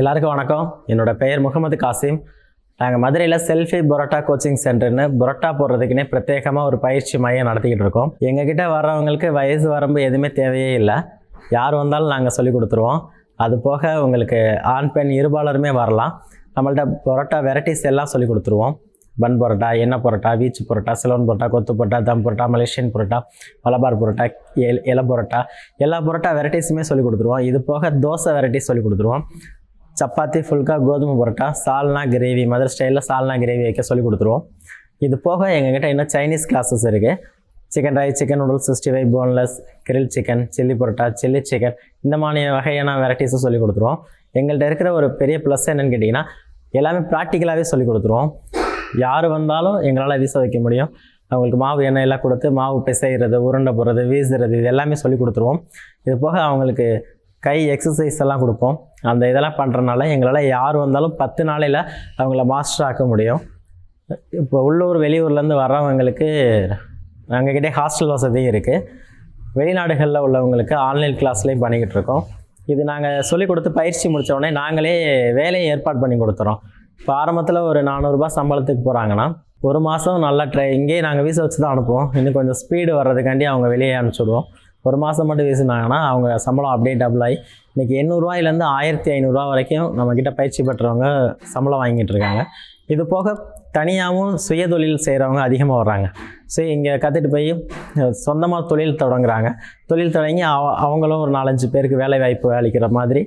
எல்லாருக்கும் வணக்கம். என்னோட பெயர் முகமது காசிம். நாங்கள் மதுரையில் செல்ஃபி பரோட்டா கோச்சிங் சென்டர்னு பரோட்டா போடுறதுக்குன்னே பிரத்யேகமாக ஒரு பயிற்சி மையம் நடத்திக்கிட்டு இருக்கோம். எங்ககிட்ட வர்றவங்களுக்கு வயசு வரம்பு எதுவுமே தேவையே இல்லை. யார் வந்தாலும் நாங்கள் சொல்லி கொடுத்துருவோம். அது போக உங்களுக்கு ஆண் பெண் இருபாலருமே வரலாம். நம்மள்ட்ட பரோட்டா வெரைட்டிஸ் எல்லாம் சொல்லி கொடுத்துருவோம். பன் பரோட்டா எண்ணெய் பரோட்டா வீச்சு பரோட்டா சிலோன் பரோட்டா கொத்து பரோட்டா தம் பரோட்டா மலேசியன் பரோட்டா மலபார் பரோட்டா எல் இலை பரோட்டா எல்லா பரோட்டா வெரைட்டிஸுமே சொல்லி கொடுத்துருவோம். இது போக தோசை வெரைட்டிஸ் சொல்லி கொடுத்துருவோம். சப்பாத்தி ஃபுல்கா கோதுமை பரோட்டா சால்னா கிரேவி மதுரை ஸ்டைலில் சால்னா கிரேவி வைக்க சொல்லி கொடுத்துருவோம். இது போக எங்ககிட்ட இன்னும் சைனீஸ் கிளாஸஸ் இருக்குது chicken rice chicken noodles sixty five boneless grill chicken chilli parotta chilli chicken இந்த மாதிரி வகையான வெரைட்டிஸும் சொல்லி கொடுத்துருவோம். எங்கள்கிட்ட இருக்கிற ஒரு பெரிய ப்ளஸ் என்னென்னு கேட்டிங்கன்னா எல்லாமே ப்ராக்டிக்கலாகவே சொல்லி கொடுத்துருவோம். யார் வந்தாலும் எங்களால் வீச வைக்க முடியும். அவங்களுக்கு மாவு எண்ணெய் எல்லாம் கொடுத்து மாவு பிசைகிறது உருண்டை போடுறது வீசுறது இது எல்லாமே சொல்லி கொடுத்துருவோம். இது போக அவங்களுக்கு கை எக்ஸசைஸ் எல்லாம் கொடுப்போம். அந்த இதெல்லாம் பண்ணுறனால எங்களால் யார் வந்தாலும் பத்து நாளையில் அவங்கள மாஸ்டர் ஆக்க முடியும். இப்போ உள்ளூர் வெளியூர்லேருந்து வர்றவங்களுக்கு எங்ககிட்ட ஹாஸ்டல் வசதியும் இருக்குது வெளிநாடுகளில் உள்ளவங்களுக்கு ஆன்லைன் கிளாஸ்லேயும் பண்ணிக்கிட்டு இருக்கோம். இது நாங்கள் சொல்லிக் கொடுத்து பயிற்சி முடித்தோடனே நாங்களே வேலையை ஏற்பாடு பண்ணி கொடுத்துறோம். இப்போ ஆரம்பத்தில் ஒரு நானூறுரூபா சம்பளத்துக்கு போகிறாங்கன்னா ஒரு மாதம் நல்லா ட்ரை இங்கேயே நாங்கள் வீச வச்சு தான் அனுப்புவோம். இன்னும் கொஞ்சம் ஸ்பீடு வர்றதுக்காண்டி அவங்க வெளியே அனுப்பிச்சுடுவோம். ஒரு மாதம் மட்டும் வீசினாங்கன்னா அவங்க சம்பளம் அப்படியே டபுள் ஆகி இன்றைக்கி எண்ணூறுரூவாயிலேருந்து ஆயிரத்தி ஐநூறுரூவா வரைக்கும் நம்மக்கிட்ட பயிற்சி பெற்றவங்க சம்பளம் வாங்கிட்டு இருக்காங்க. இது போக தனியாகவும் சுயதொழில் செய்கிறவங்க அதிகமாக வர்றாங்க. ஸோ இங்கே கற்றுட்டு போய் சொந்தமாக தொழில் தொடங்குறாங்க. தொழில் தொடங்கி அவ அவங்களும் ஒரு நாலஞ்சு பேருக்கு வேலை வாய்ப்பு அளிக்கிற மாதிரி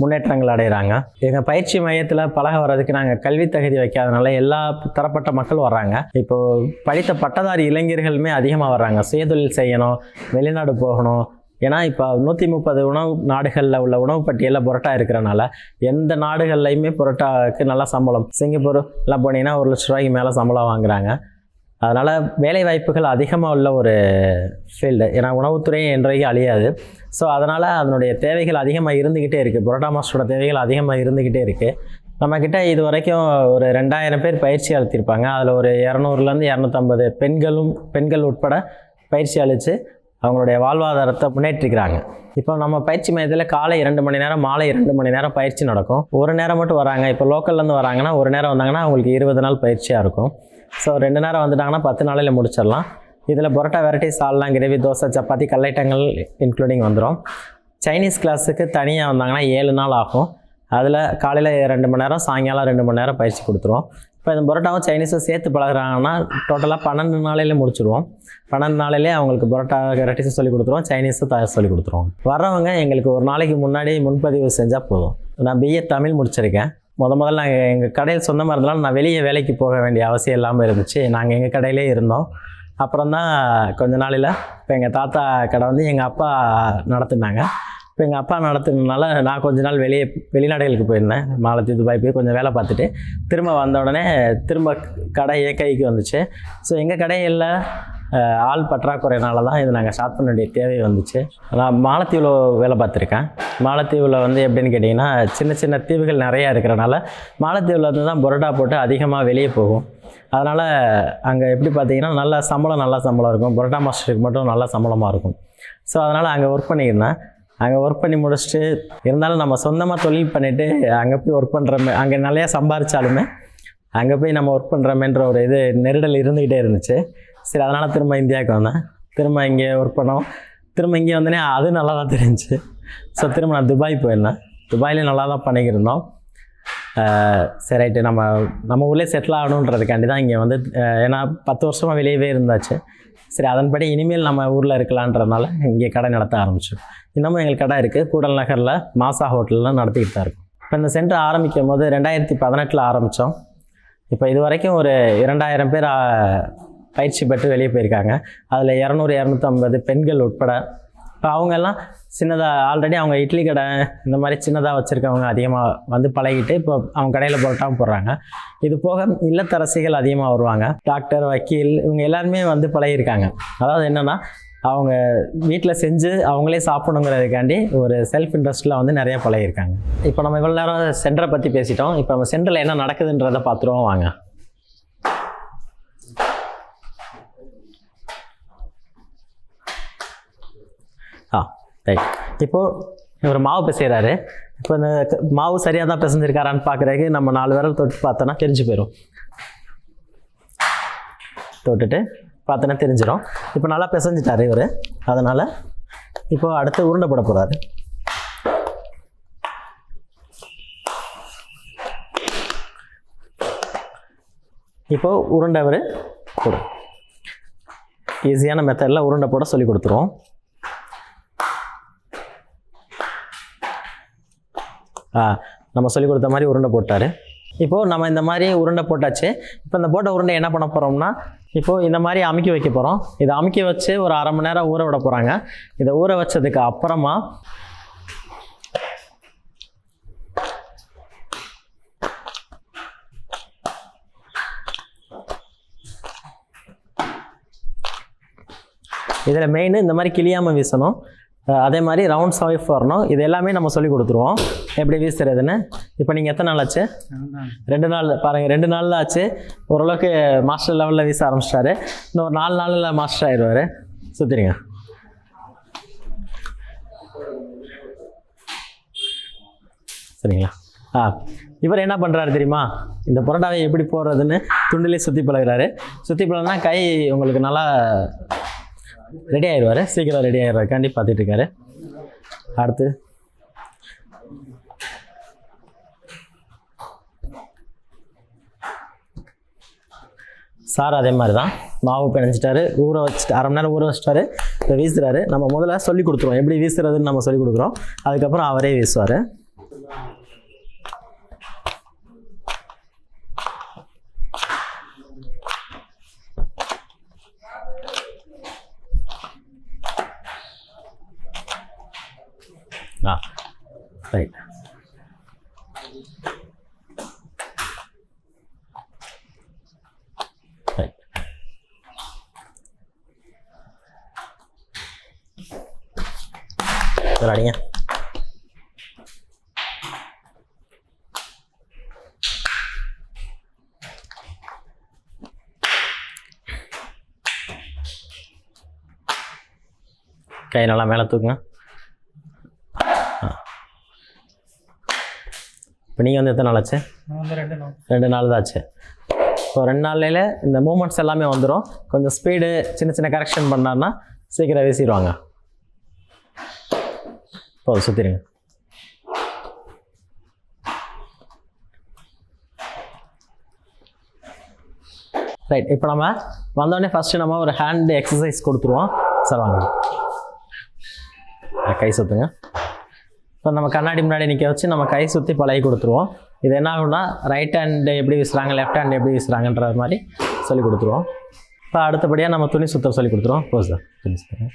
முன்னேற்றங்கள் அடைகிறாங்க. எங்கள் பயிற்சி மையத்தில் பழக வர்றதுக்கு நாங்கள் கல்வி தகுதி வைக்காதனால எல்லா தரப்பட்ட மக்கள் வர்றாங்க. இப்போது படித்த பட்டதாரி இளைஞர்களுமே அதிகமாக வர்றாங்க. சுயதொழில் செய்யணும் வெளிநாடு போகணும். ஏன்னா இப்போ நூற்றி முப்பது உணவு நாடுகளில் உள்ள உணவு பட்டியலில் புரோட்டா இருக்கிறனால எந்த நாடுகள்லையுமே புரோட்டாவுக்கு நல்லா சம்பளம். சிங்கப்பூர் எல்லாம் போனீங்கன்னா ஒரு லட்ச ரூபாய்க்கு மேலே சம்பளம் வாங்குறாங்க. அதனால் வேலை வாய்ப்புகள் அதிகமாக உள்ள ஒரு ஃபீல்டு ஏன்னா உணவுத்துறை என்றைக்கும் அழியாது. ஸோ அதனால் அதனுடைய தேவைகள் அதிகமாக இருந்துக்கிட்டே இருக்குது புரோட்டா மாஸ்டரோட தேவைகள் அதிகமாக இருந்துக்கிட்டே இருக்குது நம்மக்கிட்ட இது வரைக்கும் ஒரு ரெண்டாயிரம் பேர் பயிற்சி அளித்திருப்பாங்க. அதில் ஒரு இரநூறுலேருந்து இரநூத்தம்பது பெண்களும் பெண்கள் உட்பட பயிற்சி அளித்து அவங்களுடைய வாழ்வாதாரத்தை முன்னேற்றிக்கிறாங்க இப்போ நம்ம பயிற்சி மையத்தில் காலை இரண்டு மணி நேரம் மாலை இரண்டு மணி நேரம் பயிற்சி நடக்கும். ஒரு நேரம் மட்டும் வராங்க. இப்போ லோக்கல்லேருந்து வராங்கன்னா ஒரு நேரம் வந்தாங்கன்னா அவங்களுக்கு இருபது நாள் பயிற்சியாக இருக்கும். ஸோ ரெண்டு நேரம் வந்துட்டாங்கன்னா பத்து நாளையில் முடிச்சிடலாம். இதில் பரோட்டா வெரைட்டிஸ் சால்னா கிரேவி தோசை சப்பாத்தி கல்லைட்டங்கள் இன்க்ளூடிங் வந்துடும் சைனீஸ் கிளாஸுக்கு தனியாக வந்தாங்கன்னா ஏழு நாள் ஆகும். அதில் காலையில் ரெண்டு மணி நேரம் சாயங்காலம் ரெண்டு மணி நேரம் பயிற்சி கொடுத்துருவோம். இப்போ இந்த பரோட்டாவும் சைனீஸும் சேர்த்து பழகுறாங்கன்னா டோட்டலாக பன்னெண்டு நாளையிலே முடிச்சிடுவோம் பன்னெண்டு நாளையிலே அவங்களுக்கு பரோட்டா வெரைட்டிஸும் சொல்லி கொடுத்துருவோம். சைனீஸும் தயார் சொல்லி கொடுத்துருவோம். வரவங்க எங்களுக்கு ஒரு நாளைக்கு முன்னாடி முன்பதிவு செஞ்சால் போதும். நான் பிஏ தமிழ் முடிச்சிருக்கேன். முத முதல்ல நாங்கள் எங்கள் கடையில் சொந்தமாக இருந்தாலும் நான் வெளியே வேலைக்கு போக வேண்டிய அவசியம் இல்லாமல் இருந்துச்சு. நாங்கள் எங்கள் கடையிலே இருந்தோம். அப்புறம் தான் கொஞ்ச நாளில் இப்போ எங்கள் தாத்தா கடை வந்து எங்கள் அப்பா நடத்தினாங்க. இப்போ எங்கள் அப்பா நடத்துனதுனால நான் கொஞ்ச நாள் வெளியே வெளிநாடுகளுக்கு போயிருந்தேன். மாலத்தி துபாய் போய் கொஞ்சம் வேலை பார்த்துட்டு திரும்ப வந்த உடனே திரும்ப கடை என் கைக்கு வந்துச்சு ஸோ எங்கள் கடையில் ஆள் பற்றாக்குறையினால தான் இது நாங்கள் ஸ்டார்ட் பண்ண வேண்டிய தேவை வந்துச்சு. நான் மாலத்தீவில் வேலை பார்த்துருக்கேன். மாலத்தீவில் வந்து எப்படின்னு கேட்டிங்கன்னா சின்ன சின்ன தீவுகள் நிறையா இருக்கிறனால மாலத்தீவில் வந்து தான் பரோட்டா போட்டு அதிகமாக வெளியே போகும். அதனால் அங்கே எப்படி பார்த்தீங்கன்னா நல்ல சம்பளம் நல்ல சம்பளம் இருக்கும். புரட்டா மாஸ்டருக்கு மட்டும் நல்ல சம்பளமாக இருக்கும். ஸோ அதனால் அங்கே ஒர்க் பண்ணியிருந்தேன். அங்கே ஒர்க் பண்ணி முடிச்சுட்டு இருந்தாலும் நம்ம சொந்தமாக தொழில் பண்ணிவிட்டு அங்கே போய் ஒர்க் பண்ணுறமே அங்கே நிறையா சம்பாரித்தாலுமே அங்கே போய் நம்ம ஒர்க் பண்ணுறோமேன்ற ஒரு இது நெருடல் இருந்துக்கிட்டே இருந்துச்சு. சரி அதனால் திரும்ப இந்தியாவுக்கு வந்தேன். திரும்ப இங்கே ஒர்க் பண்ணோம். திரும்ப இங்கே வந்தோடனே அது நல்லா தான் தெரிஞ்சுச்சு ஸோ திரும்ப நான் துபாய் போயிருந்தேன். துபாயிலே நல்லா தான் பண்ணிக்கிருந்தோம் சரி ரைட்டு. நம்ம நம்ம ஊர்லேயே செட்டில் ஆகணுன்றதுக்காண்டி தான் இங்கே வந்து ஏன்னா பத்து வருஷமாக வெளியவே இருந்தாச்சு. சரி அதன்படி இனிமேல் நம்ம ஊரில் இருக்கலான்றதுனால இங்கே கடை நடத்த ஆரம்பிச்சோம். இன்னமும் எங்களுக்கு கடை இருக்குது கூடல் நகரில் மாசா ஹோட்டலில் நடத்திக்கிட்டு தான் இருக்கும். இப்போ இந்த சென்டர் ஆரம்பிக்கும் போது ரெண்டாயிரத்தி பதினெட்டில் ஆரம்பித்தோம் இப்போ இது வரைக்கும் ஒரு இரண்டாயிரம் பேர் பயிற்சி பெற்று வெளியே போயிருக்காங்க. அதில் இரநூறு இரநூத்தம்பது பெண்கள் உட்பட இப்போ அவங்கெல்லாம் சின்னதாக ஆல்ரெடி அவங்க இட்லி கடை இந்த மாதிரி சின்னதாக வச்சுருக்கவங்க அதிகமாக வந்து பழகிட்டு இப்போ அவங்க கடையில் பரோட்டாவும் போடுறாங்க. இது போக இல்லத்தரசிகள் அதிகமாக வருவாங்க. டாக்டர் வக்கீல் இவங்க எல்லாருமே வந்து பழகியிருக்காங்க. அதாவது என்னென்னா அவங்க வீட்டில் செஞ்சு அவங்களே சாப்பிடணுங்கிறதுக்காண்டி ஒரு செல்ஃப் இன்ட்ரெஸ்ட்டில் வந்து நிறைய பழகியிருக்காங்க. இப்போ நம்ம இவ்வளோ நேரம் சென்டரை பற்றி பேசிட்டோம். இப்போ நம்ம சென்டரில் என்ன நடக்குதுன்றதை பார்த்துருவோம் வாங்க ஆ ரைட் இப்போது இவர் மாவு பிசைகிறாரு இப்போ இந்த மாவு சரியாக தான் பிசைஞ்சிருக்காரான்னு பார்க்குறதுக்கு நம்ம நாலு விரல் தொட்டு பார்த்தோன்னா தெரிஞ்சு போயிடும் தொட்டுட்டு பார்த்தோன்னா தெரிஞ்சிடும் இப்போ நல்லா பிசைஞ்சிட்டாரு இவர். அதனால் இப்போது அடுத்து உருண்டை போட போகிறாரு இப்போது உருண்டை அவர் போடும் ஈஸியான மெத்தடில் உருண்டை போட சொல்லி கொடுத்துருவோம். நம்ம சொல்லிக் கொடுத்த மாதிரி உருண்டை போட்டார். இப்போது நம்ம இந்த மாதிரி உருண்டை போட்டாச்சு. இப்போ இந்த போட்ட உருண்டை என்ன பண்ண போகிறோம்னா இப்போது இந்த மாதிரி அமுக்கி வைக்க போகிறோம் இதை அமுக்கி வச்சு ஒரு அரை மணி நேரம் ஊற விட போகிறாங்க இதை ஊற வச்சதுக்கு அப்புறமா இதில் மெயின் இந்த மாதிரி கிளியாமல் வீசணும். அதே மாதிரி ரவுண்ட் சவைஃப் வரணும். இது எல்லாமே நம்ம சொல்லி கொடுத்துருவோம். எப்படி வீசுறதுன்னு? இப்போ நீங்கள் எத்தனை நாள் ஆச்சு? ரெண்டு நாள். பாருங்கள் ரெண்டு நாள் ஆச்சு. ஓரளவுக்கு மாஸ்டர் லெவலில் வீச ஆரம்பிச்சிட்டாரு. இன்னும் ஒரு நாலு நாளில் மாஸ்டர் ஆயிடுவார். சுற்றிடுங்க சரிங்களா? ஆ இவர் என்ன பண்ணுறாரு தெரியுமா? இந்த புரோட்டாவை எப்படி போடுறதுன்னு துண்டிலே சுற்றி பழகிறாரு. சுற்றி பழகுனா கை உங்களுக்கு நல்லா ரெடி ஆயிடுவார் சீக்கிரம் ரெடி ஆயிடுவாருக்காண்டி பார்த்துட்டு இருக்காரு அடுத்து. சார் அதே மாதிரி தான். மாவு பிணைஞ்சிட்டாரு. ஊற வச்சுட்டு அரை மணி நேரம் ஊற வச்சிட்டாரு. இப்போ வீசுகிறாரு நம்ம முதல்ல சொல்லி கொடுத்துருவோம். எப்படி வீசுறதுன்னு நம்ம சொல்லி கொடுக்குறோம். அதுக்கப்புறம் அவரே வீசுவார். ஆ ரைட் ரைட் சரி அடிங்க கை நல்லா மேலே தூக்குங்க இப்போ நீங்கள் வந்து எத்தனை நாள் ஆச்சு? ரெண்டு நாள். ரெண்டு நாள் தான் ஆச்சு. ஸோ ரெண்டு நாள்ல இந்த மூமெண்ட்ஸ் எல்லாமே வந்துடும் கொஞ்சம் ஸ்பீடு சின்ன சின்ன கரெக்ஷன் பண்ணார்னா சீக்கிரம் வீசிடுவாங்க. போதும் சுற்றிடுங்க ரைட் இப்போ நம்ம வந்தோடனே ஃபஸ்ட்டு நம்ம ஒரு ஹேண்ட் எக்ஸசைஸ் கொடுத்துருவோம். சார் வாங்க. கை சுற்றுங்க இப்போ நம்ம கண்ணாடி முன்னாடி நிற்க வச்சு நம்ம கை சுற்றி பழகி கொடுத்துருவோம். இது என்ன ஆகும்னா ரைட் ஹேண்டு எப்படி வீசுகிறாங்க லெஃப்ட் ஹேண்ட் எப்படி வீசுகிறாங்கன்ற மாதிரி சொல்லி கொடுத்துருவோம். இப்போ அடுத்தபடியாக நம்ம துணி சுத்தம் சொல்லி கொடுத்துருவோம். போஸ் சார் துணி சுத்தம்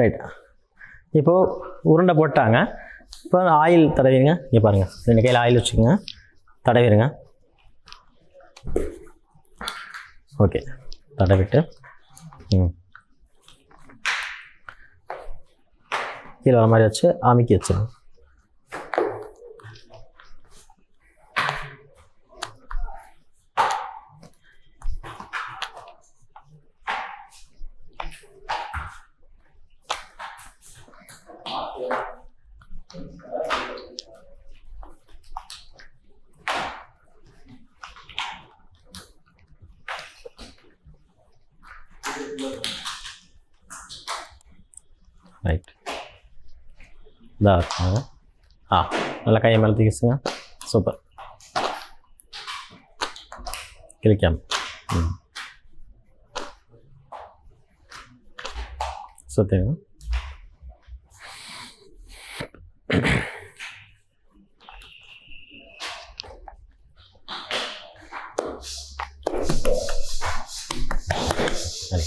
ரைட் இப்போது உருண்டை போட்டாங்க. இப்போ ஆயில் தடவிடுங்க. இங்கே பாருங்கள் ரெண்டு கையில் ஆயில் வச்சுக்கோங்க. தடவிடுங்க. ஓகே தடவிட்டு ம் கீழே வர மாதிரி வச்சு அமுக்கி வச்சிருங்க ரைட் இதாக இருக்கும் ஆ நல்லா கையை மேலே தூக்கிச்சுங்க சூப்பர் கிளிக்காம ம் சுற்றுங்க சரி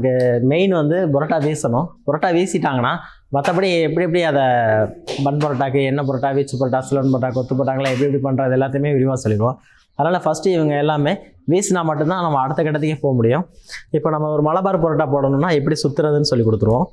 நமக்கு மெயின் வந்து புரோட்டா வீசணும். பரோட்டா வீசிட்டாங்கன்னா மற்றபடி எப்படி எப்படி அதை பன் பரோட்டாக்கு என்ன பரோட்டா வீச்சு பரோட்டா சிலன் பரோட்டா கொத்து பரோட்டாங்களாம் எப்படி எப்படி பண்ணுறது எல்லாத்தையுமே விரிவாக சொல்லிடுவோம். அதனால் ஃபஸ்ட்டு இவங்க எல்லாமே வீசினா மட்டும்தான் நம்ம அடுத்த கட்டத்துக்கே போக முடியும். இப்போ நம்ம ஒரு மலபார் பரோட்டா போடணும்னா எப்படி சுற்றுறதுன்னு சொல்லி கொடுத்துருவோம்.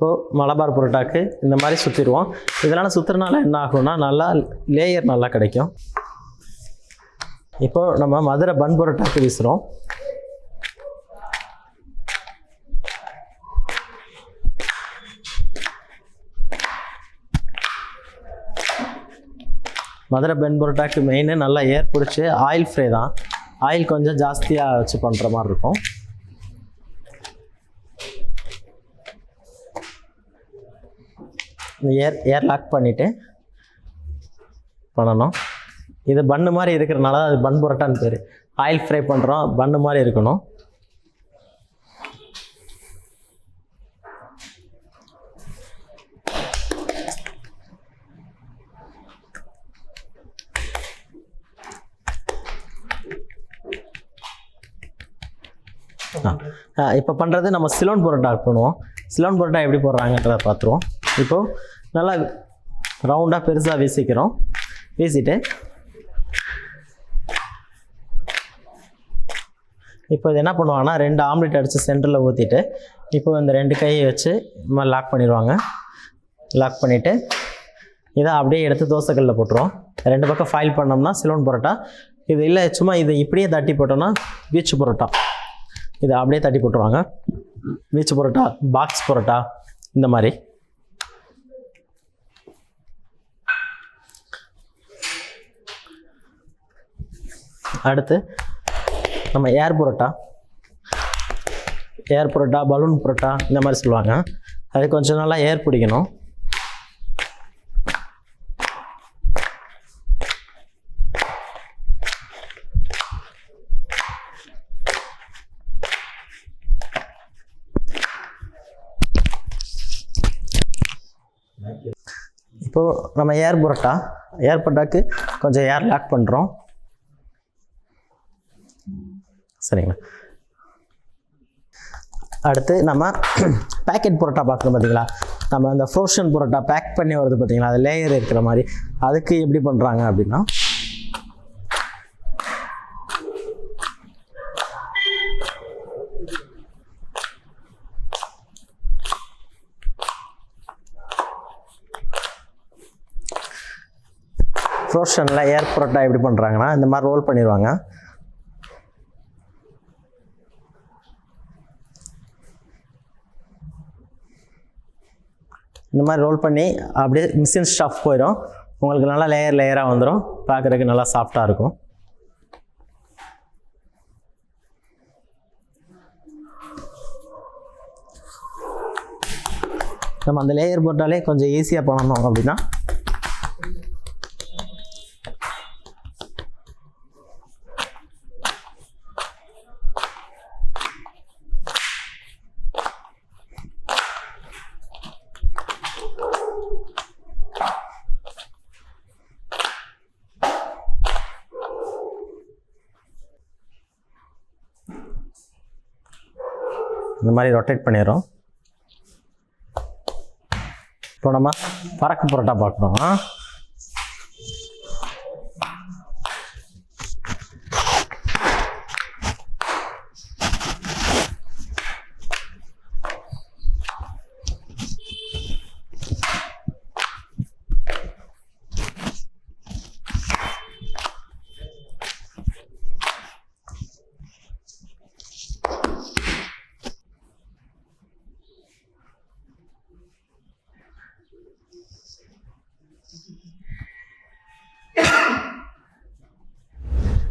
இப்போது மலபார் புரோட்டாக்கு இந்த மாதிரி சுற்றிடுவோம் இதனால் சுற்றுறனால என்ன ஆகும்னா நல்லா லேயர் நல்லா கிடைக்கும். இப்போ நம்ம மதுரை பன் புரோட்டாக்கு வீசுகிறோம் மதுரை பென் புரோட்டாக்கு மெயின் நல்லா ஏர் பிடிச்சி ஆயில் ஃப்ரை தான். ஆயில் கொஞ்சம் ஜாஸ்தியாக வச்சு பண்ணுற மாதிரி இருக்கும். ஏர் ஏர் லாக் பண்ணிவிட்டு பண்ணணும். இது பன்னு மாதிரி இருக்கிறனால அது பன் புரோட்டான்னு பேர். ஆயில் ஃப்ரை பண்ணுறோம் பன்னு மாதிரி இருக்கணும். இப்போ பண்ணுறது நம்ம சிலோன் பரோட்டா பண்ணுவோம். சிலோன் பரோட்டா எப்படி போடுறாங்கன்றத பார்த்துருவோம் இப்போது நல்லா ரவுண்டாக பெருசாக வீசிக்கிறோம். வீசிட்டு. இப்போ இது என்ன பண்ணுவாங்கன்னா ரெண்டு ஆம்லெட் அடித்து சென்டரில் ஊற்றிட்டு இப்போ இந்த ரெண்டு கையை வச்சு இந்த லாக் பண்ணிடுவாங்க. லாக் பண்ணிவிட்டு இதை அப்படியே எடுத்து தோசைக்கல்லில் போட்டுருவோம். ரெண்டு பக்கம் ஃபைல் பண்ணோம்னா சிலோன் பரோட்டா. இது இல்லை சும்மா இது இப்படியே தட்டி போட்டோம்னா பீச் பரோட்டா. இதை அப்படியே தட்டி போட்டுருவாங்க. பீச் பரோட்டா பாக்ஸ் பரோட்டா இந்த மாதிரி. அடுத்து நம்ம air parotta. Air parotta balloon parotta இந்த மாதிரி சொல்லுவாங்க. அது கொஞ்சம் நல்லா ஏர் பிடிக்கணும். இப்போது நம்ம ஏர் புரோட்டா. ஏர் பரோட்டாக்கு கொஞ்சம் ஏர் லாக் பண்ணுறோம் சரிங்களா? அடுத்து நம்ம பேக்கெட் பரோட்டா பார்க்குறோம் பார்த்தீங்களா நம்ம அந்த ஃப்ரோஷன் பரோட்டா பேக் பண்ணி வருது பார்த்தீங்களா அது லேயர் இருக்கிற மாதிரி. அதுக்கு எப்படி பண்ணுறாங்க அப்படின்னா ஃப்ரோஷனில் ஏர் பரோட்டா எப்படி பண்ணுறாங்கன்னா இந்த மாதிரி ரோல் பண்ணிடுவாங்க. இந்த மாதிரி ரோல் பண்ணி அப்படியே மிஷின் ஸ்டஃப் போயிடும். உங்களுக்கு நல்லா லேயர் லேயராக வந்துடும் பார்க்குறதுக்கு நல்லா சாஃப்டாக இருக்கும். நம்ம அந்த லேயர் போட்டாலே கொஞ்சம் ஈஸியாக பண்ணணும் அப்படின்னா இந்த மாதிரி ரொட்டேட் பண்ணிடுறோம். இப்போ நம்ம பறக்கு பரோட்டா பார்க்குறோம்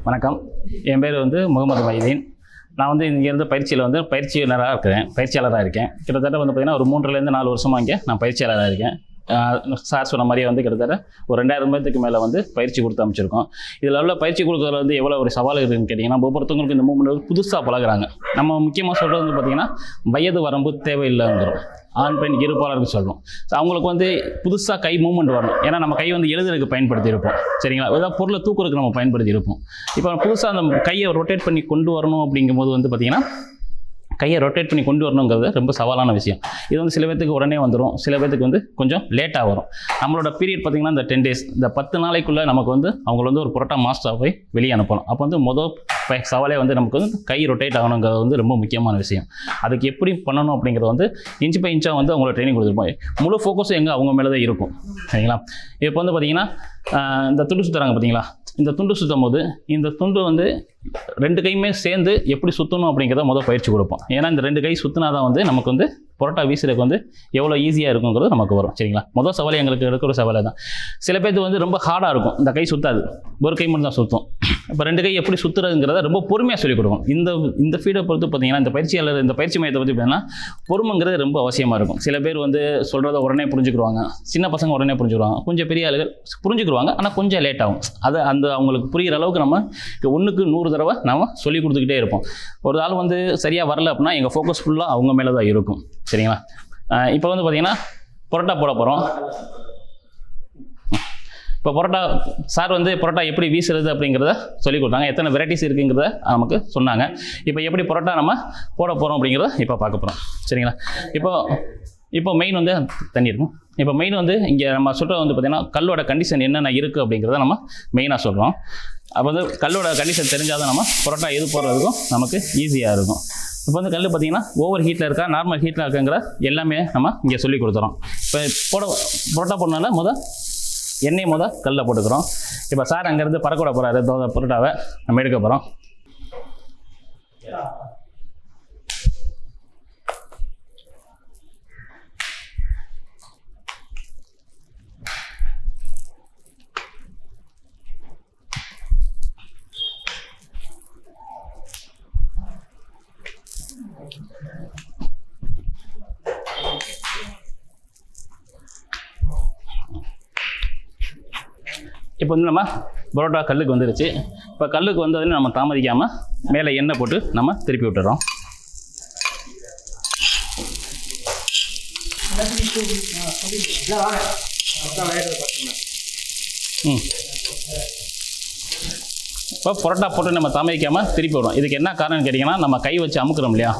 வணக்கம். என் பேர் வந்து முகமது மைதீன் நான் வந்து இங்கேருந்து பயிற்சியில் வந்து பயிற்சியாளராக இருக்கிறேன். பயிற்சியாளராக இருக்கேன். கிட்டத்தட்ட வந்து பார்த்திங்கன்னா ஒரு மூன்றுலேருந்து நாலு வருஷமாக இங்கே நான் பயிற்சியாளராக இருக்கேன். சார் சொன்ன மாதிரியே வந்து கிட்டத்தட்ட ஒரு ரெண்டாயிரம் பேர்த்துக்கு மேலே வந்து பயிற்சி கொடுத்து அமைச்சிருக்கோம் இதில் உள்ள பயிற்சி கொடுக்குறதுல வந்து எவ்வளோ ஒரு சவால் இருக்குன்னு கேட்டிங்கன்னா ஒவ்வொருத்தவங்களுக்கு இந்த மூமெண்ட் வந்து புதுசாக பழகுறாங்க. நம்ம முக்கியமாக சொல்கிறது வந்து பார்த்திங்கன்னா வயது வரம்பு தேவையில்லைங்கிறோம். ஆண் பெண் இருப்பாளருக்கு சொல்கிறோம் ஸோ அவங்களுக்கு வந்து புதுசாக கை மூவ்மெண்ட் வரணும். ஏன்னா நம்ம கை வந்து எழுதுறதுக்கு பயன்படுத்தி இருப்போம். சரிங்களா? ஏதாவது பொருளை தூக்குறதுக்கு நம்ம பயன்படுத்தி இருப்போம். இப்போ புதுசாக அந்த கையை ரொட்டேட் பண்ணி கொண்டு வரணும் அப்படிங்கும்போது வந்து பார்த்திங்கன்னா கையை ரொட்டேட் பண்ணி கொண்டு வரணுங்கிறது ரொம்ப சவாலான விஷயம். இது வந்து சில பேர்த்துக்கு உடனே வந்துடும் சில பேர்த்துக்கு வந்து கொஞ்சம் லேட்டாக வரும். நம்மளோட பீரியட் பார்த்திங்கன்னா இந்த டென் டேஸ் இந்த பத்து நாளைக்குள்ளே நமக்கு வந்து அவங்கள வந்து ஒரு புரோட்டா மாஸ்டராக போய் வெளியே அனுப்பணும். அப்போ வந்து மொதல் சவாலே வந்து நமக்கு வந்து கை ரொட்டேட் ஆகணுங்கிறது வந்து ரொம்ப முக்கியமான விஷயம். அதுக்கு எப்படி பண்ணணும் அப்படிங்கிறது வந்து இன்ச் பை இன்ச்சாக வந்து அவங்களோட ட்ரைனிங் கொடுத்துருப்போம் முழு ஃபோக்கஸும் எங்கே அவங்க மேலே தான் இருக்கும். சரிங்களா? இப்போ வந்து பார்த்தீங்கன்னா இந்த துண்டு சுற்றுறாங்க பார்த்தீங்களா இந்த துண்டு சுற்றும் போது இந்த துண்டு வந்து ரெண்டு கையுமே சேர்ந்து எப்படி சுற்றணும் அப்படிங்கிறத முதல் பயிற்சி கொடுப்போம். ஏன்னா இந்த ரெண்டு கை சுற்றினா தான் வந்து நமக்கு வந்து புரோட்டா வீசுறதுக்கு வந்து எவ்வளோ ஈஸியாக இருக்குங்கிறது நமக்கு வரும். சரிங்களா? முதல் சவால் எங்களுக்கு இருக்கிற சவாலை தான். சில பேர்த்து வந்து ரொம்ப ஹார்டாக இருக்கும். இந்த கை சுற்றாது ஒரு கை மட்டும் தான் சுற்றும் இப்போ ரெண்டு கை எப்படி சுற்றுறதுங்கிறத ரொம்ப பொறுமையாக சொல்லிக் கொடுக்கும் இந்த இந்த ஃபீடை பொறுத்து பார்த்தீங்கன்னா இந்த பயிற்சியாளர் இந்த பயிற்சி மையத்தை பற்றி பார்த்தீங்கன்னா பொறுமைங்கிறது ரொம்ப அவசியமாக இருக்கும். சில பேர் வந்து சொல்கிறத உடனே புரிஞ்சுக்கிடுவாங்க. சின்ன பசங்க உடனே புரிஞ்சுக்கிடுவாங்க. கொஞ்சம் பெரிய ஆளுகள் புரிஞ்சுக்கிடுவாங்க. ஆனால் கொஞ்சம் லேட் ஆகும். அதை அந்த அவங்களுக்கு புரிகிற அளவுக்கு நம்ம ஒன்றுக்கு நூறு தடவை நம்ம சொல்லி கொடுத்துக்கிட்டே இருப்போம். ஒரு ஆள் வந்து சரியாக வரல அப்படின்னா எங்கள் ஃபோக்கஸ் ஃபுல்லாக அவங்க மேலே தான் இருக்கும். சரிங்களா? இப்போ வந்து பார்த்தீங்கன்னா புரோட்டா போட போகிறோம் இப்போ பரோட்டா சார் வந்து பரோட்டா எப்படி வீசுறது அப்படிங்கிறத சொல்லி கொடுத்தாங்க. எத்தனை வெரைட்டிஸ் இருக்குங்கிறத நமக்கு சொன்னாங்க. இப்போ எப்படி பரோட்டா நம்ம போட போகிறோம் அப்படிங்கிறத இப்போ பார்க்க போகிறோம் சரிங்களா? இப்போ இப்போ மெயின் வந்து தண்ணி இருக்கும். இப்போ மெயின் வந்து இங்கே நம்ம சொல்கிறது வந்து பார்த்திங்கன்னா கல்லோட கண்டிஷன் என்னென்ன இருக்குது அப்படிங்கிறத நம்ம மெயினாக சொல்கிறோம் அப்போ வந்து கல்லோட கண்டிஷன் தெரிஞ்சால் தான் நம்ம பரோட்டா எது போடுறதுக்கும் நமக்கு ஈஸியாக இருக்கும். இப்போ வந்து கல் பார்த்தீங்கன்னா ஓவர் ஹீட்டில் இருக்கா நார்மல் ஹீட்டில் இருக்குங்கிற எல்லாமே நம்ம இங்கே சொல்லி கொடுத்துறோம். இப்போ போட பரோட்டா போடனால முதல் எண்ணெய் மொதல் கல்லில் போட்டுக்கிறோம். இப்போ சார் அங்கேருந்து பறக்கூட போகிறாரு தோசை புரோட்டாவை நம்ம எடுக்க போகிறோம் இப்போ வந்து நம்ம பரோட்டா கல்லுக்கு வந்துருச்சு. இப்போ கல்லுக்கு வந்ததுன்னு நம்ம தாமதிக்காமல் மேலே எண்ணெய் போட்டு நம்ம திருப்பி விட்டுறோம். ம். இப்போ பரோட்டா போட்டு நம்ம தாமதிக்காமல் திருப்பி விடுறோம். இதுக்கு என்ன காரணம்னு கேட்டிங்கன்னா நம்ம கை வச்சு அமுக்குறோம் இல்லையா?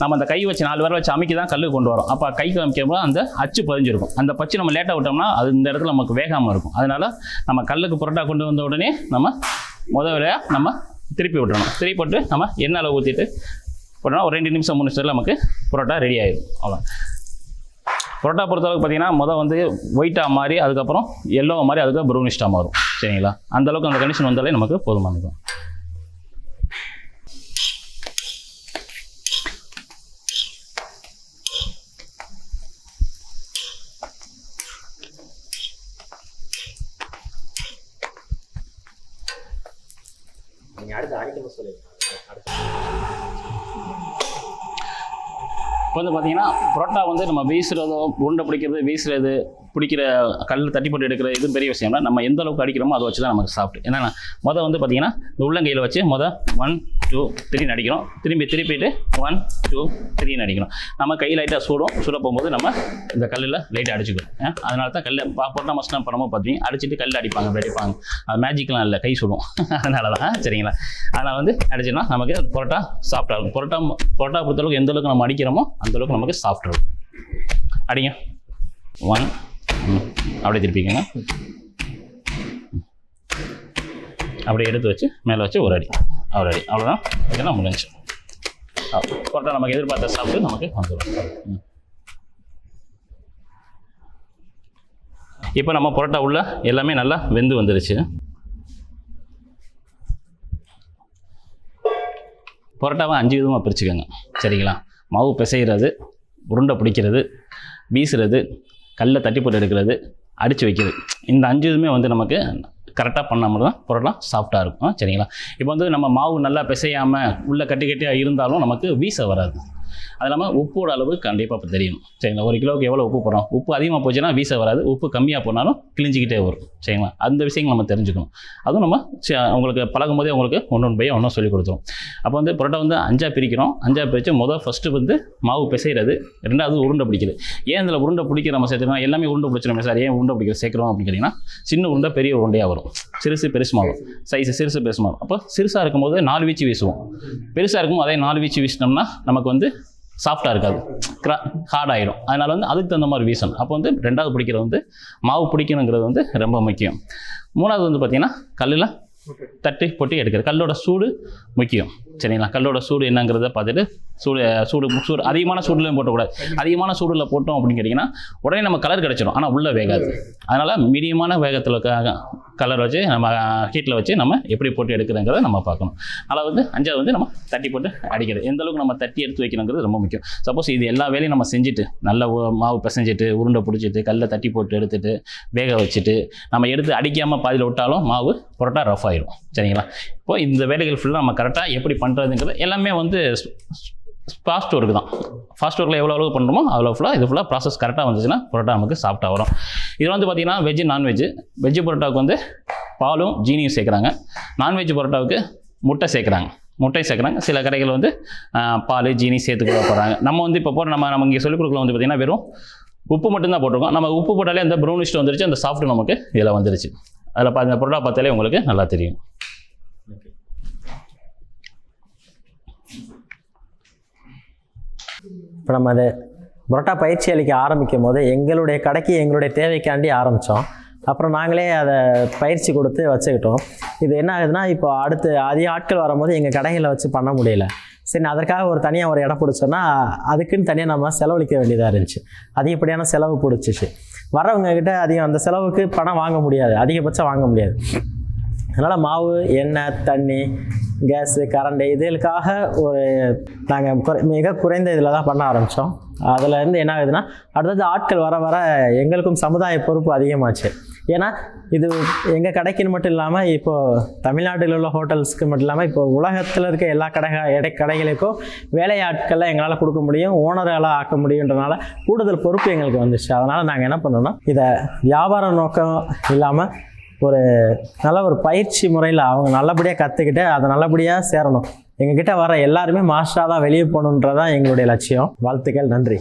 நம்ம அந்த கை வச்சு நாலு பேரை வச்சு அமைக்கி தான் கல் கொண்டு வரோம். அப்போ கைக்கு அமைக்கும்போது அந்த அச்சு பதிஞ்சிருக்கும். அந்த பச்சு நம்ம லேட்டாக விட்டோம்னா அது இந்த இடத்துல நமக்கு வேகாமல் இருக்கும். அதனால் நம்ம கல்லுக்கு புரோட்டா கொண்டு வந்த உடனே நம்ம முத நம்ம திருப்பி விட்டுறணும். திருப்பி போட்டு நம்ம எண்ணெய் அளவு ஊற்றிட்டு போட்டோம்னா ஒரு ரெண்டு நிமிஷம் மூணு நிமிஷத்தில் நமக்கு புரோட்டா ரெடி ஆகிடும் அவ்வளோ புரோட்டா பொறுத்தளவுக்கு பார்த்தீங்கன்னா மொதல் வந்து ஒயிட்டாக மாறி அதுக்கப்புறம் எல்லோ மாதிரி அதுக்கு ப்ரௌனிஷ்டாக மாறும். சரிங்களா? அந்த அளவுக்கு அந்த கண்டிஷன் வந்தாலே நமக்கு போதுமானது நீங்கள் அடுத்து அடிக்கணும் சொல்லிடுங்க இப்போ வந்து பார்த்தீங்கன்னா புரோட்டா வந்து நம்ம வீசுறதோ உருண்டை பிடிக்கிறது வீசுறது பிடிக்கிற கல் தட்டி போட்டு எடுக்கிற இது பெரிய விஷயம் நம்ம எந்த அளவுக்கு அடிக்கிறோமோ அதை வச்சு தான் நமக்கு சாப்பிட்டு. என்னென்னா மொதல் வந்து பார்த்தீங்கன்னா இந்த உள்ளங்கையில் வச்சு மொதல் ஒன் டூ த்ரீ அடிக்கிறோம் திரும்பி திருப்பிட்டு ஒன் டூ த்ரீ அடிக்கணும் நம்ம கை லைட்டாக சூடும். சுட போகும்போது நம்ம இந்த கல்லில் லைட்டாக அடிச்சுக்கணும் அதனால தான் கல்லை பா மஸ்ட் நம்ம பண்ணும்போது பார்த்தீங்க அடிச்சுட்டு கல் அடிப்பாங்க அடிப்பாங்க அது மேஜிக்லாம் இல்லை கை சுடும். அதனால தான் சரிங்களா? அதனால் வந்து அடிச்சோன்னா நமக்கு புரோட்டா சாஃப்டாக இருக்கும். பொரோட்டா பொரோட்டா பொறுத்தளவுக்கு எந்த அளவுக்கு நம்ம அடிக்கிறோமோ அந்த அளவுக்கு நமக்கு சாஃப்ட் இருக்கும். அடிங்க. ஒன் அப்படியே திருப்பிக்கங்க. அப்படியே எடுத்து வச்சு மேலே வச்சு ஒரு அடி. ஒரு அடி அவ்வளோதான் இதெல்லாம் முடிஞ்சு பரோட்டா நமக்கு எதிர்பார்த்த சாப்பிட்டு நமக்கு வந்துடும் ம். இப்போ நம்ம புரோட்டா உள்ள எல்லாமே நல்லா வெந்து வந்துருச்சு. புரோட்டாவை அஞ்சு விதமாக பிரிச்சுக்கோங்க. சரிங்களா? மாவு பிசைகிறது உருண்டை பிடிக்கிறது வீசுறது கல்லை தட்டி போட்டு எடுக்கிறது அடித்து வைக்கிறது. இந்த அஞ்சு இதுவுமே வந்து நமக்கு கரெக்டாக பண்ணாமல் தான் புரோட்டா சாஃப்டாக இருக்கும். சரிங்களா? இப்போ வந்து நம்ம மாவு நல்லா பிசையாமல் உள்ளே கட்டி கட்டியாக இருந்தாலும் நமக்கு வீச வராது. அது இல்லாமல் உப்போட அளவு கண்டிப்பாக இப்போ தெரியணும். சரிங்களா? ஒரு கிலோவுக்கு எவ்வளோ உப்பு போடுறோம்? உப்பு அதிகமாக போச்சுன்னா வீச வராது. உப்பு கம்மியாக போனாலும் கிழிஞ்சிக்கிட்டே வரும். சரிங்களா? அந்த விஷயங்கள் நம்ம தெரிஞ்சுக்கணும். அதுவும் நம்ம ச- உங்களுக்கு பழகும் போதே உங்களுக்கு ஒன்று ஒன்று பையன் ஒன்றும் சொல்லி கொடுத்துரும். அப்போ வந்து புரோட்டா வந்து அஞ்சா பிரிக்கிறோம். அஞ்சா பிரித்து முதல் ஃபஸ்ட்டு வந்து மாவு பிசைகிறது ரெண்டாவது உருண்டை பிடிக்குது ஏன் இதில் உருண்டை பிடிக்கிற நம்ம சேர்த்துக்கணும் எல்லாமே உருண்டை பிடிச்சிருமே சார். ஏன் உருண்டை பிடிக்கிற சேர்க்குறோம் அப்படின்னு கேட்டிங்கன்னா சின்ன உருண்டை பெரிய உருண்டையாக வரும். சிறுசு பெருசுமாகும் சைஸ் சிறுசு பெருசுமாகும் அப்போ சிறுசாக இருக்கும்போது நாலு வீச்சு வீசுவோம். பெருசாக இருக்கும் அதே நாலு வீச்சு வீசினோம்னா நமக்கு வந்து சாஃப்டாக இருக்காது. கிரா ஹார்ட் ஆயிடும் அதனால் வந்து அதுக்கு தகுந்த மாதிரி வீசணும் அப்போ வந்து ரெண்டாவது பிடிக்கிறது வந்து மாவு பிடிக்கணுங்கிறது வந்து ரொம்ப முக்கியம். மூணாவது வந்து பார்த்திங்கன்னா கல்லில் தட்டி பொட்டி எடுக்கிறது. கல்லோட சூடு முக்கியம். சரிங்களா? கல்லோட சூடு என்னங்கிறத பார்த்துட்டு சூடு சூடு சூடு அதிகமான சூடுலையும் போட்டக்கூடாது. அதிகமான சூடில் போட்டோம் அப்படின்னு கேட்டிங்கன்னா உடனே நம்ம கலர் கிடச்சிடும் ஆனால் உள்ளே வேகாது. அதனால் மீடியமான வேகத்தில் கலர் வச்சு நம்ம ஹீட்டில் வச்சு நம்ம எப்படி போட்டு எடுக்கிறதுங்கிறத நம்ம பார்க்கணும். அதில் வந்து அஞ்சாவது வந்து நம்ம தட்டி போட்டு அடிக்கிறது. எந்த அளவுக்கு நம்ம தட்டி எடுத்து வைக்கணுங்கிறது ரொம்ப முக்கியம். சப்போஸ் இது எல்லா வேலையும் நம்ம செஞ்சுட்டு நல்ல மாவு பிசைஞ்சிட்டு உருண்டை பிடிச்சிட்டு கல்லை தட்டி போட்டு எடுத்துட்டு வேக வச்சுட்டு நம்ம எடுத்து அடிக்காமல் பாதியில் விட்டாலும் மாவு புரோட்டா ரஃப் ஆயிடும் சரிங்களா? இப்போ இந்த வேலைகள் ஃபுல்லாக நம்ம கரெக்டாக எப்படி பண்ணுறதுங்கிறது எல்லாமே வந்து ஃபாஸ்ட் ஒர்க்கு தான். ஃபாஸ்ட் ஒர்க்கில் எவ்வளோ அளவு பண்ணுறோமோ அவ்வளோ ஃபுல்லாக இது ஃபுல்லாக ப்ராசஸ் கரெக்டாக வந்துச்சுன்னா பரோட்டா நமக்கு சாஃப்ட்டாக வரும். இது வந்து பார்த்திங்கன்னா வெஜ்ஜு நான்வெஜ்ஜு வெஜ்ஜு பரோட்டாவுக்கு வந்து பாலும் ஜீனியும் சேர்க்குறாங்க. நான்வெஜ் பரோட்டாவுக்கு முட்டை சேர்க்குறாங்க. முட்டை சேர்க்குறாங்க. சில கடைகள் வந்து பால் ஜீனி சேர்த்து கூட போகிறாங்க நம்ம வந்து இப்போ போகிற நம்ம நம்ம இங்கே சொல்லிக் கொடுக்கல வந்து பார்த்திங்கன்னா வெறும் உப்பு மட்டும்தான் போட்டிருக்கோம். நம்ம உப்பு போட்டாலே அந்த ப்ரௌனிஷ்ட் வந்துருச்சு அந்த சாஃப்ட் நமக்கு இதில் வந்துருச்சு. அதில் பார்த்து இந்த பரோட்டா பார்த்தாலே உங்களுக்கு நல்லா தெரியும். இப்போ நம்ம அது புரோட்டா பயிற்சி அளிக்க ஆரம்பிக்கும் போது எங்களுடைய கடைக்கு எங்களுடைய தேவைக்காண்டி ஆரம்பித்தோம் அப்புறம் நாங்களே அதை பயிற்சி கொடுத்து வச்சுக்கிட்டோம். இது என்ன ஆகுதுன்னா இப்போ அடுத்து அதிக ஆட்கள் வரும்போது எங்கள் கடைகளில் வச்சு பண்ண முடியல. சரி அதற்காக ஒரு தனியாக ஒரு இடம் பிடிச்சோன்னா அதுக்குன்னு தனியாக நம்ம செலவழிக்க வேண்டியதாக இருந்துச்சு. அதிகப்படியான செலவு பிடிச்சிச்சு. வரவங்கக்கிட்ட அதிகம் அந்த செலவுக்கு பணம் வாங்க முடியாது. அதிகபட்சம் வாங்க முடியாது. அதனால் மாவு எண்ணெய் தண்ணி கேஸு கரண்ட் இதுகளுக்காக ஒரு நாங்கள் குறை மிக குறைந்த இதில் தான் பண்ண ஆரம்பித்தோம் அதுலேருந்து என்ன ஆகுதுன்னா அடுத்தது ஆட்கள் வர வர எங்களுக்கும் சமுதாய பொறுப்பு அதிகமாச்சு. ஏன்னா இது எங்கள் கடைக்குன்னு மட்டும் இல்லாமல் இப்போது தமிழ்நாட்டில் உள்ள ஹோட்டல்ஸ்க்கு மட்டும் இல்லாமல் இப்போ உலகத்தில் இருக்க எல்லா கடை இடை கடைகளுக்கும் வேலையாட்களை எங்களால் கொடுக்க முடியும் ஓனரால் ஆக்க முடியுன்றனால கூடுதல் பொறுப்பு எங்களுக்கு வந்துச்சு. அதனால் நாங்கள் என்ன பண்ணோம்னா இதை வியாபார நோக்கம் இல்லாமல் ஒரு நல்ல ஒரு பயிற்சி முறையில் அவங்க நல்லபடியாக கற்றுக்கிட்டு அதை நல்லபடியாக சேரணும். எங்ககிட்ட வர எல்லாருமே மாஸ்டராக தான் வெளியே போகணுன்றதான் எங்களுடைய லட்சியம். வாழ்த்துக்கள் நன்றி.